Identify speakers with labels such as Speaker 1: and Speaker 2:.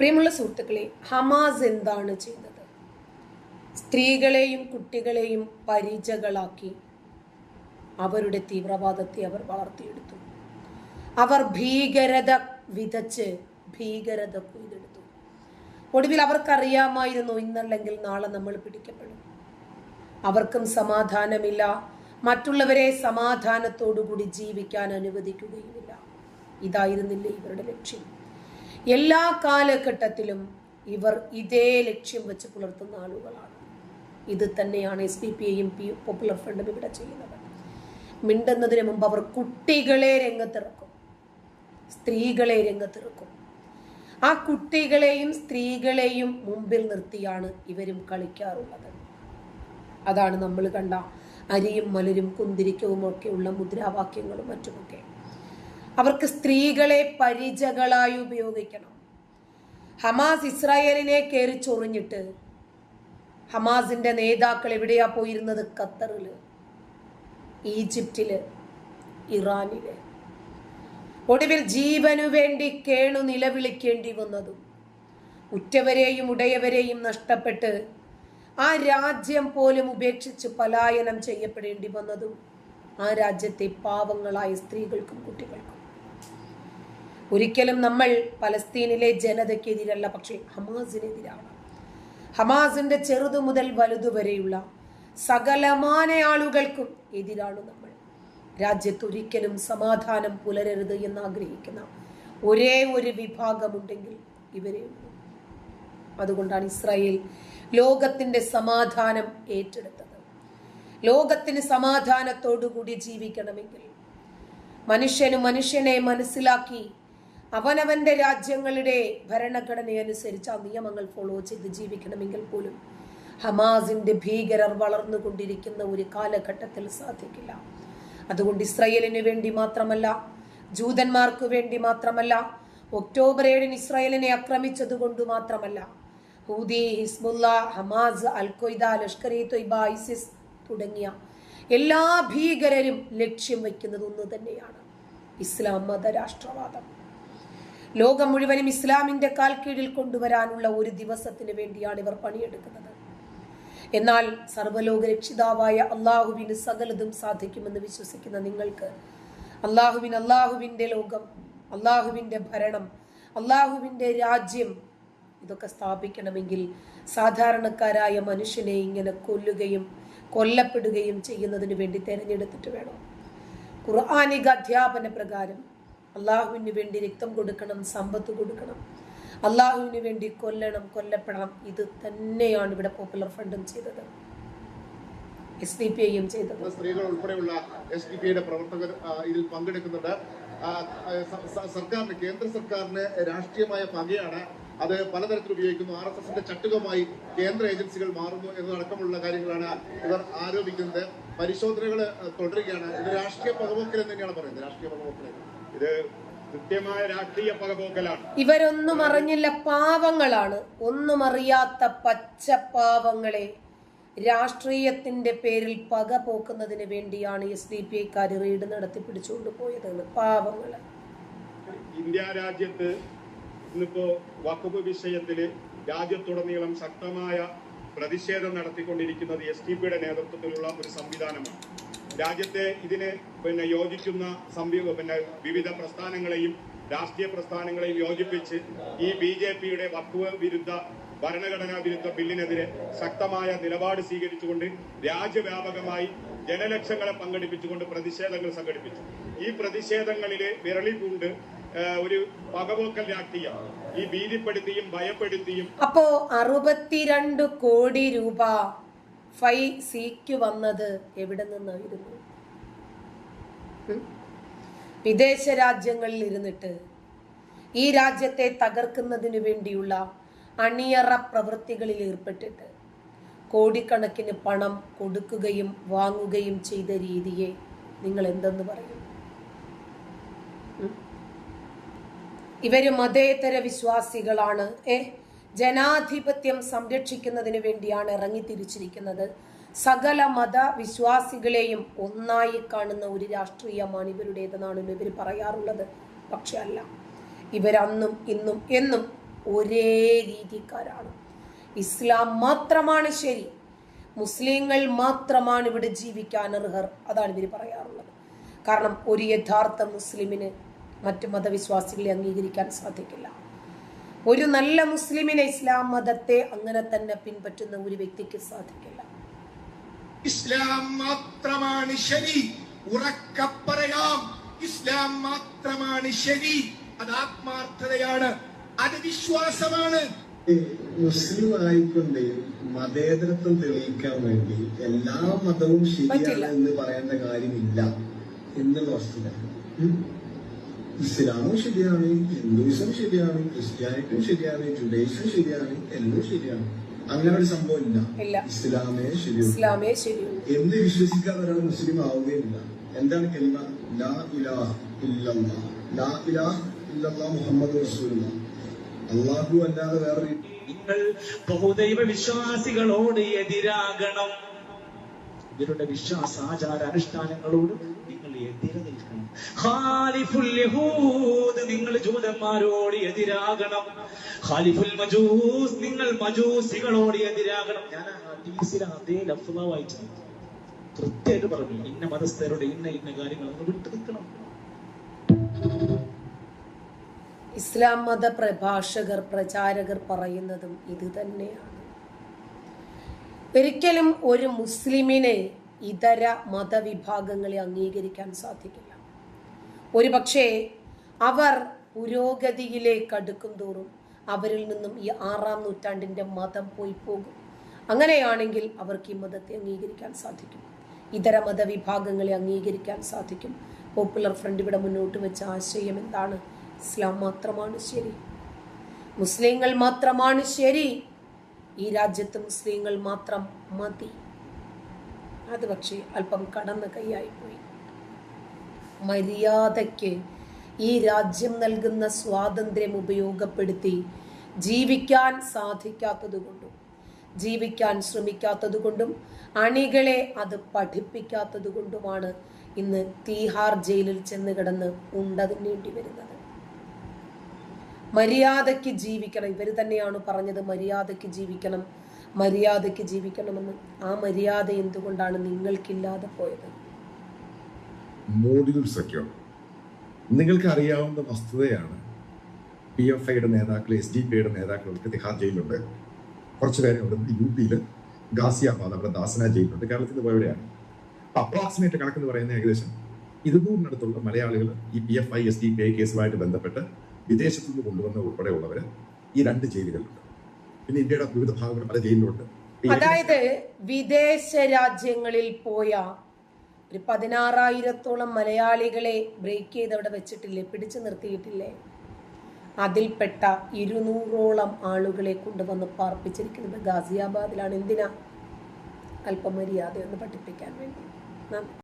Speaker 1: പ്രിയമുള്ള സുഹൃത്തുക്കളെ ഹമാസ് എന്താണ് ചെയ്തത്? സ്ത്രീകളെയും കുട്ടികളെയും പരിചകളാക്കി അവരുടെ തീവ്രവാദത്തെ അവർ വളർത്തിയെടുത്തു. അവർ ഭീകരത വിതച്ച് ഭീകരത കൊയ്തെടുത്തു. ഒടുവിൽ അവർക്കറിയാമായിരുന്നു ഇന്നല്ലെങ്കിൽ നാളെ നമ്മൾ പിടിക്കപ്പെടും. അവർക്കും സമാധാനമില്ല. മറ്റുള്ളവരെ സമാധാനത്തോടുകൂടി ജീവിക്കാൻ അനുവദിക്കുകയുമില്ല. ഇതായിരുന്നില്ലേ ഇവരുടെ ലക്ഷ്യം? എല്ലാ കാലഘട്ടത്തിലും ഇവർ ഇതേ ലക്ഷ്യം വെച്ച് പുലർത്തുന്ന ആളുകളാണ്. ഇത് തന്നെയാണ് എസ് ഡി പി ഐയും പി പോപ്പുലർ ഫ്രണ്ടും ഇവിടെ ചെയ്യുന്നത്. മിണ്ടുന്നതിന് മുമ്പ് അവർ കുട്ടികളെ രംഗത്തിറക്കും. സ്ത്രീകളെ രംഗത്തിറക്കും. ആ കുട്ടികളെയും സ്ത്രീകളെയും മുമ്പിൽ നിർത്തിയാണ് ഇവരും കളിക്കാറുള്ളത്. അതാണ് നമ്മൾ കണ്ട അരിയും മലരും കുന്തിരിക്കവും ഒക്കെയുള്ള മുദ്രാവാക്യങ്ങളും മറ്റുമൊക്കെ. അവർക്ക് സ്ത്രീകളെ പരിചകളായി ഉപയോഗിക്കണം. ഹമാസ് ഇസ്രായേലിനെ കയറി ചൊറിഞ്ഞിട്ട് ഹമാസിന്റെ നേതാക്കൾ എവിടെയാ പോയിരുന്നത്? ഖത്തറിൽ ഈജിപ്തിൽ ഇറാനിൽ. ഒടുവിൽ ജീവനു വേണ്ടി കേണു നിലവിളിക്കേണ്ടി വന്നതും ഉറ്റവരെയും ഉടയവരെയും നഷ്ടപ്പെട്ട് ആ രാജ്യം പോലും ഉപേക്ഷിച്ച് പലായനം ചെയ്യപ്പെടേണ്ടി വന്നതും ആ രാജ്യത്തെ പാവങ്ങളായ സ്ത്രീകൾക്കും കുട്ടികൾക്കും. ഒരിക്കലും നമ്മൾ പലസ്തീനിലെ ജനതയ്ക്കെതിരല്ല പക്ഷേ ഹമാസിനെതിരാണ്. ഹമാസിന്റെ ചെറുതു മുതൽ വലുതുവരെയുള്ള സകലമാന ആളുകൾക്കും എതിരാണ് നമ്മൾ. രാജ്യത്ത് ഒരിക്കലും സമാധാനം പുലരരുത് എന്ന് ആഗ്രഹിക്കുന്ന ഒരേ ഒരു വിഭാഗമുണ്ടെങ്കിൽ ഇവരെ അതുകൊണ്ടാണ് ഇസ്രായേൽ ലോകത്തിന്റെ സമാധാനം ഏറ്റെടുത്തത്. ലോകത്തിന് സമാധാനത്തോടുകൂടി ജീവിക്കണമെങ്കിൽ മനുഷ്യന് മനുഷ്യനെ മനസ്സിലാക്കി അവനവന്റെ രാജ്യങ്ങളുടെ ഭരണഘടനയനുസരിച്ച് ആ നിയമങ്ങൾ ഫോളോ ചെയ്ത് ജീവിക്കണമെങ്കിൽ പോലും ഹമാസിന്റെ ഭീകരർ വളർന്നുകൊണ്ടിരിക്കുന്ന ഒരു കാലഘട്ടത്തിൽ സാധിക്കില്ല. അതുകൊണ്ട് ഇസ്രയേലിന് വേണ്ടി മാത്രമല്ല ജൂതന്മാർക്ക് വേണ്ടി മാത്രമല്ല ഒക്ടോബർ ഏഴിന് ഇസ്രയേലിനെ ആക്രമിച്ചത് കൊണ്ട് മാത്രമല്ല Houthi Hezbollah Hamas al Qaeda Lashkar e Taiba ISIS തുടങ്ങിയ എല്ലാ ഭീകരരും ലക്ഷ്യം വയ്ക്കുന്നത് ഒന്ന് തന്നെയാണ് ഇസ്ലാം മതരാഷ്ട്രവാദം. ലോകം മുഴുവനും ഇസ്ലാമിന്റെ കാൽ കീഴിൽ കൊണ്ടുവരാനുള്ള ഒരു ദിവസത്തിന് വേണ്ടിയാണ് ഇവർ പണിയെടുക്കുന്നത്. എന്നാൽ സർവലോക രക്ഷിതാവായ അള്ളാഹുവിന് സകലതും സാധിക്കുമെന്ന് വിശ്വസിക്കുന്ന നിങ്ങൾക്ക് അള്ളാഹുവിൻ അള്ളാഹുവിന്റെ ലോകം അള്ളാഹുവിന്റെ ഭരണം അള്ളാഹുവിന്റെ രാജ്യം ഇതൊക്കെ സ്ഥാപിക്കണമെങ്കിൽ സാധാരണക്കാരായ മനുഷ്യനെ ഇങ്ങനെ കൊല്ലുകയും കൊല്ലപ്പെടുകയും ചെയ്യുന്നതിന് വേണ്ടി തിരഞ്ഞെടുത്തിട്ട് വേണം. ഖുർആാനിക അധ്യാപന പ്രകാരം അള്ളാഹുവിന് വേണ്ടി രക്തം കൊടുക്കണം സമ്പത്ത് കൊടുക്കണം. അള്ളാഹുവിന് വേണ്ടി കൊല്ലണം കൊല്ലപ്പെടണം. ഇത് തന്നെയാണ് ഇവിടെ പോപ്പുലർ ഫ്രണ്ടും ചെയ്തത്. എസ് ഡി പി ഐയും ചെയ്തത്.
Speaker 2: സ്ത്രീകൾ ഉൾപ്പെടെയുള്ള എസ് ഡി പി ഐയുടെ പ്രവർത്തകർ ഇതിൽ പങ്കെടുക്കുന്നുണ്ട്. സർക്കാരിന് കേന്ദ്ര സർക്കാരിന് രാഷ്ട്രീയമായ പകയാണ് അത് പലതരത്തിൽ ഉപയോഗിക്കുന്നു. ആർ എസ് എസിന്റെ ചട്ടുകമായി കേന്ദ്ര ഏജൻസികൾ മാറുന്നു എന്നതടക്കമുള്ള കാര്യങ്ങളാണ് ഇവർ ആരോപിക്കുന്നത്. പരിശോധനകൾ തുടരുകയാണ്. ഇത് രാഷ്ട്രീയ പകപോക്കൽ എന്ന് തന്നെയാണ് പറയുന്നത്. രാഷ്ട്രീയ പകപോക്കൽ.
Speaker 3: ഇത് കൃത്യമായ രാഷ്ട്രീയ പകപോക്കലാണ്.
Speaker 1: ഇവരൊന്നും അറിഞ്ഞില്ല. പാവങ്ങളാണ്. ഒന്നും അറിയാത്ത പച്ച പാവങ്ങളെ രാഷ്ട്രീയത്തിന്റെ പേരിൽ പക പോക്കുന്നതിന് വേണ്ടിയാണ് എസ് ഡി പി ഐക്കാർ റെയ്ഡ് നടത്തി പിടിച്ചുകൊണ്ട് പോയത് പാവങ്ങൾ.
Speaker 3: ഇന്ത്യ രാജ്യത്ത് ഇന്നിപ്പോ വഖഫ് വിഷയത്തിൽ രാജ്യത്തുടനീളം ശക്തമായ പ്രതിഷേധം നടത്തിക്കൊണ്ടിരിക്കുന്നത് എസ് ടി പിയുടെ നേതൃത്വത്തിലുള്ള ഒരു സംവിധാനമാണ്. രാജ്യത്തെ ഇതിന് പിന്നെ യോജിക്കുന്ന സംവി പിന്നെ വിവിധ പ്രസ്ഥാനങ്ങളെയും രാഷ്ട്രീയ പ്രസ്ഥാനങ്ങളെയും യോജിപ്പിച്ച് ഈ ബി ജെ പിയുടെ വക്കുവ വിരുദ്ധ ഭരണഘടനാ വിരുദ്ധ ബില്ലിനെതിരെ ശക്തമായ നിലപാട് സ്വീകരിച്ചുകൊണ്ട് രാജ്യവ്യാപകമായി ജനലക്ഷങ്ങളെ പങ്കെടുപ്പിച്ചുകൊണ്ട് പ്രതിഷേധങ്ങൾ സംഘടിപ്പിച്ചു. ഈ പ്രതിഷേധങ്ങളിലെ വിരളി കൊണ്ട് ഒരു പകപോക്കൽ രാഷ്ട്രീയം. ഈ ഭീതിപ്പെടുത്തിയും ഭയപ്പെടുത്തിയും
Speaker 1: അപ്പോ അറുപത്തിരണ്ട് കോടി രൂപ ഫൈ സിക്ക് വന്നത് എവിടെ നിന്നായിരുന്നു? വിദേശ രാജ്യങ്ങളിൽ ഇരുന്നിട്ട്. ഈ രാജ്യത്തെ തകർക്കുന്നതിന് വേണ്ടിയുള്ള അണിയറ പ്രവൃത്തികളിൽ ഏർപ്പെട്ടിട്ട്. കോടിക്കണക്കിന് പണം കൊടുക്കുകയും വാങ്ങുകയും ചെയ്ത രീതിയെ നിങ്ങൾ എന്തെന്ന് പറയും? ഇവർ മതേതര വിശ്വാസികളാണ്. ഏ ജനാധിപത്യം സംരക്ഷിക്കുന്നതിന് വേണ്ടിയാണ് ഇറങ്ങി തിരിച്ചിരിക്കുന്നത് സകല മത വിശ്വാസികളെയും ഒന്നായി കാണുന്ന ഒരു രാഷ്ട്രീയമാണ് ഇവരുടേതെന്നാണ് ഇവർ പറയാറുള്ളത്. പക്ഷെ അല്ല ഇവരന്നും ഇന്നും എന്നും ഒരേ രീതിക്കാരാണ്. ഇസ്ലാം മാത്രമാണ് ശരി മുസ്ലിങ്ങൾ മാത്രമാണ് ഇവിടെ ജീവിക്കാൻ അർഹർ അതാണ് ഇവർ പറയാറുള്ളത്. കാരണം ഒരു യഥാർത്ഥ മുസ്ലിമിന് മറ്റു മതവിശ്വാസികളെ അംഗീകരിക്കാൻ സാധിക്കില്ല. ഒരു നല്ല മുസ്ലിമിനെ ഇസ്ലാം മതത്തെ അങ്ങനെ തന്നെ പിൻപറ്റുന്ന ഒരു വ്യക്തിക്ക് സാധിക്കില്ല.
Speaker 4: ഇസ്ലാം മാത്രമാണ് ശരി ഉറക്കപ്പറയാം. ഇസ്ലാം മാത്രമാണ് ശരി അത് ആത്മാർത്ഥതയാണ് അത് വിശ്വാസമാണ്.
Speaker 5: മുസ്ലിം ആയിക്കൊണ്ട് മതേതരത്വം തെളിയിക്കാൻ വേണ്ടി എല്ലാ മതവും ശരിയാണ് എന്ന് പറയേണ്ട കാര്യമില്ല എന്നുള്ള വസ്തുത. ഇസ്ലാമും ശരിയാണ് ഹിന്ദുയിസം ശരിയാണ് ക്രിസ്ത്യാനിക്കും ശരിയാണ് ജുഡൈസും ശരിയാണ് എല്ലാം ശരിയാണ്. അങ്ങനെ ഒരു സംഭവം
Speaker 1: ഇല്ല.
Speaker 5: ഇസ്ലാമേ
Speaker 1: ശരി എന്ത്
Speaker 5: വിശ്വസിക്കാൻ വിശ്വസിക്കാതെ ഒരാൾ മുസ്ലിം ആവുകയില്ല എന്താണ് കലിമ ലാ ഇലാഹ ഇല്ലല്ലാ. ലാ ഇലാഹ ഇല്ലല്ലാ മുഹമ്മദ് റസൂലുള്ള. അള്ളാഹു അല്ലാതെ വേറെ
Speaker 6: നിങ്ങൾ ബഹുദൈവ വിശ്വാസികളോട് എതിരാകണം. ഇവരുടെ വിശ്വാസ ആചാര അനുഷ്ഠാനങ്ങളോട് നിൽക്കണം ഖാലിഫുൽ യഹൂദ് നിങ്ങൾ ജൂതന്മാരോട് എതിരാകണം. ഖാലിഫുൽ മജൂസ് നിങ്ങൾ മജൂസികളോട് എതിരാകണം. ഞാൻ ആ ഹദീസിലെ അതേ ലഫ്ള വായിച്ചത് കൃത്യമായിട്ട് പറഞ്ഞു ഇന്ന മതസ്ഥരുടെ ഇന്ന ഇന്ന കാര്യങ്ങളൊന്ന് വിട്ടു നിൽക്കണം.
Speaker 1: ഇസ്ലാം മത പ്രഭാഷകർ പ്രചാരകർ പറയുന്നതും ഇത് തന്നെയാണ്. ഒരിക്കലും ഒരു മുസ്ലിമിനെ ഇതര മതവിഭാഗങ്ങളെ അംഗീകരിക്കാൻ സാധിക്കില്ല. ഒരുപക്ഷേ അവർ പുരോഗതിയിലേക്ക് അടുക്കും തോറും അവരിൽ നിന്നും ഈ ആറാം നൂറ്റാണ്ടിന്റെ മതം പോയി പോകും. അങ്ങനെയാണെങ്കിൽ അവർക്ക് ഈ മതത്തെ അംഗീകരിക്കാൻ സാധിക്കും. ഇതര മതവിഭാഗങ്ങളെ അംഗീകരിക്കാൻ സാധിക്കും. പോപ്പുലർ ഫ്രണ്ട് ഇവിടെ മുന്നോട്ട് വെച്ച ആശയം എന്താണ്? ഇസ്ലാം മാത്രമാണ് ശരി. മുസ്ലിങ്ങൾ മാത്രമാണ് ശരി. ഈ രാജ്യത്ത് മുസ്ലിങ്ങൾ മാത്രം മതി. അത് പക്ഷേ അല്പം കടന്ന് കൈയായിപ്പോയി. മര്യാദയ്ക്ക് ഈ രാജ്യം നൽകുന്ന സ്വാതന്ത്ര്യം ഉപയോഗപ്പെടുത്തി ജീവിക്കാൻ സാധിക്കാത്തതുകൊണ്ടും ജീവിക്കാൻ ശ്രമിക്കാത്തതുകൊണ്ടും അണികളെ അത് പഠിപ്പിക്കാത്തതുകൊണ്ടുമാണ് ഇന്ന് തീഹാർ ജയിലിൽ ചെന്ന് കിടന്ന് ഉണ്ട തിന്നേണ്ടി വരുന്നത്. മര്യാദയ്ക്ക് ജീവിക്കണം. ഇവർ തന്നെയാണ് പറഞ്ഞത് മര്യാദയ്ക്ക് ജീവിക്കണം. മര്യാദയ്ക്ക് ജീവിക്കണമെന്ന് ആ മര്യാദ എന്തുകൊണ്ടാണ് നിങ്ങൾക്കില്ലാതെ പോയത്?
Speaker 7: നിങ്ങൾക്ക് അറിയാവുന്ന വസ്തുതയാണ് പി എഫ് ഐയുടെ നേതാക്കൾ എസ് ഡി പി യുടെ നേതാക്കൾക്ക് തിഹാർ ജയിലുണ്ട് കുറച്ച് പേരെ അവിടെ യു പിയിൽ ഗാസിയാബാദ് അവിടെ ദാസന ജയിലുണ്ട് കേരളത്തിൽ നിന്ന് പോയവരെയാണ്. അപ്രോക്സിമേറ്റ് കണക്കെന്ന് പറയുന്ന ഏകദേശം ഇരുന്നൂറിനടുത്തുള്ള മലയാളികൾ ഈ P F I S D P I കേസുമായിട്ട് ബന്ധപ്പെട്ട് വിദേശത്തു നിന്ന് കൊണ്ടുവന്ന ഉൾപ്പെടെയുള്ളവർ ഈ രണ്ട് ജയിലുകളിലുണ്ട്. പിന്നെ ഇന്ത്യയുടെ വിവിധ ഭാഗങ്ങൾ പല ജയിലിലുണ്ട്.
Speaker 1: അതായത് വിദേശ രാജ്യങ്ങളിൽ പോയ ഒരു പതിനാറായിരത്തോളം മലയാളികളെ ബ്രേക്ക് ചെയ്ത് അവിടെ വെച്ചിട്ടില്ലേ പിടിച്ചു നിർത്തിയിട്ടില്ലേ? അതിൽപ്പെട്ട ഇരുന്നൂറോളം ആളുകളെ കൊണ്ടുവന്ന് പാർപ്പിച്ചിരിക്കുന്നത് ഗാസിയാബാദിലാണ്. എന്തിനാ അല്പമര്യാദയൊന്ന് പഠിപ്പിക്കാൻ വേണ്ടി? നന്ദി.